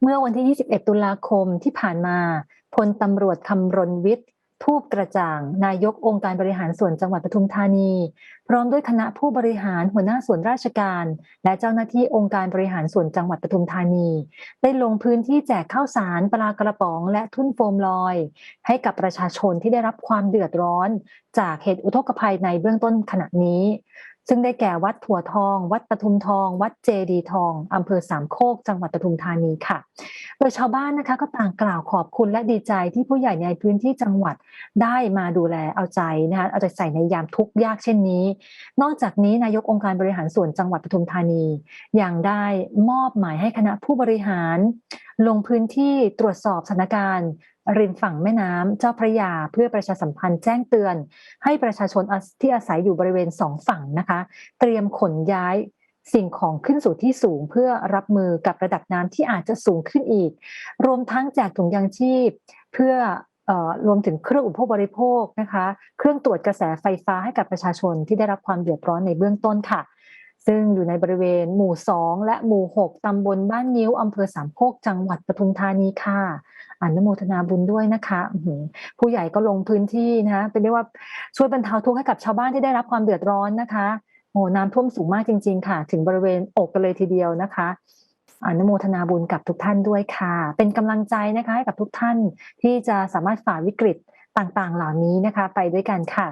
เมื่อวันที่ 21 ตุลาคมที่ผ่านมาพลตำรวจคำรณวิทย์ทูบกระจ่าง นายกองค์การบริหารส่วนจังหวัดปทุมธานี พร้อมด้วยคณะผู้บริหารหัวหน้าส่วนราชการ และเจ้าหน้าที่องค์การบริหารส่วนจังหวัดปทุมธานี ได้ลงพื้นที่แจกข้าวสารปลากระป๋องและทุ่นโฟมลอย ให้กับประชาชนที่ได้รับความเดือดร้อน จากเหตุอุทกภัยในเบื้องต้นขณะนี้ ซึ่งได้แก่วัดถั่วทอง วัดปทุมทอง วัดเจดีทองอำเภอสามโคก จังหวัดปทุมธานีค่ะ โดยชาวบ้านนะคะก็ต่างกล่าวขอบคุณและดีใจที่ผู้ใหญ่ในพื้นที่จังหวัดได้มาดูแลเอาใจนะคะเอาใจใส่ในยามทุกข์ยากเช่นนี้ นอกจากนี้นายกองค์การบริหารส่วนจังหวัดปทุมธานี ยังได้มอบหมายให้คณะผู้บริหาร ลงพื้นที่ตรวจสอบสถานการณ์ริมฝั่งแม่น้ำเจ้าพระยาเพื่อประชาสัมพันธ์แจ้งเตือน ให้ประชาชนที่อาศัยอยู่บริเวณสองฝั่งนะคะ เตรียมขนย้ายสิ่งของขึ้นสู่ที่สูงเพื่อรับมือกับระดับน้ำที่อาจจะสูงขึ้นอีก รวมทั้งแจกถุงยางชีพ เพื่อเอ่อรวมถึงเครื่องอุปโภคบริโภคนะคะ เครื่องตรวจกระแสไฟฟ้าให้กับประชาชนที่ได้รับความเดือดร้อนในเบื้องต้นค่ะ ซึ่งอยู่ในบริเวณหมู่ 2 และหมู่ 6 ตำบลบ้านนิ้ว อำเภอสามโคก จังหวัดปทุมธานีค่ะอนุโมทนาบุญด้วยนะคะผู้ใหญ่ก็ลงพื้นที่นะคะเป็นเรียกว่าช่วยบรรเทาทุกข์ให้กับชาวบ้านที่ได้รับความเดือดร้อนนะคะโอ้น้ำท่วมสูงมากจริง ๆ ค่ะ ถึงบริเวณอกกันเลยทีเดียวนะคะอนุโมทนาบุญกับทุกท่านด้วยค่ะ เป็นกำลังใจนะคะให้กับทุกท่านที่จะสามารถฝ่าวิกฤตต่างๆ เหล่านี้นะคะ ไปด้วยกันค่ะ